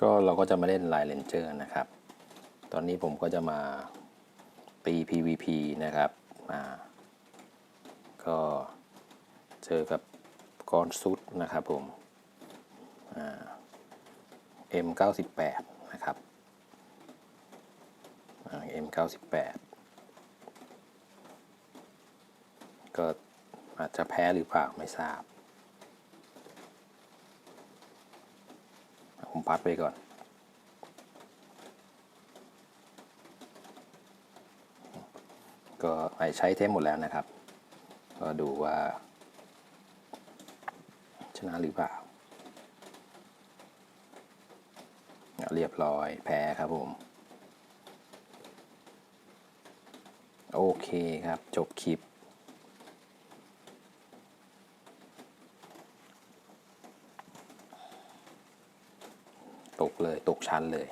ก็เราก็จะมาเล่นไลน์เลนเจอร์นะครับ ตอนนี้ผมก็จะมาตี PVP นะครับอ่าก็เจอกับกอนซุดนะครับผมอ่า M98 นะครับอ่า M98 ก็อาจจะแพ้หรือเปล่าไม่ทราบ ผมพัดไปก่อน ก็ไอใช้เทมหมดแล้วนะครับ ก็ดูว่า ชนะหรือเปล่า เรียบร้อยแพ้ครับผม โอเคครับ จบคลิป ตกเลยตกชั้นเลย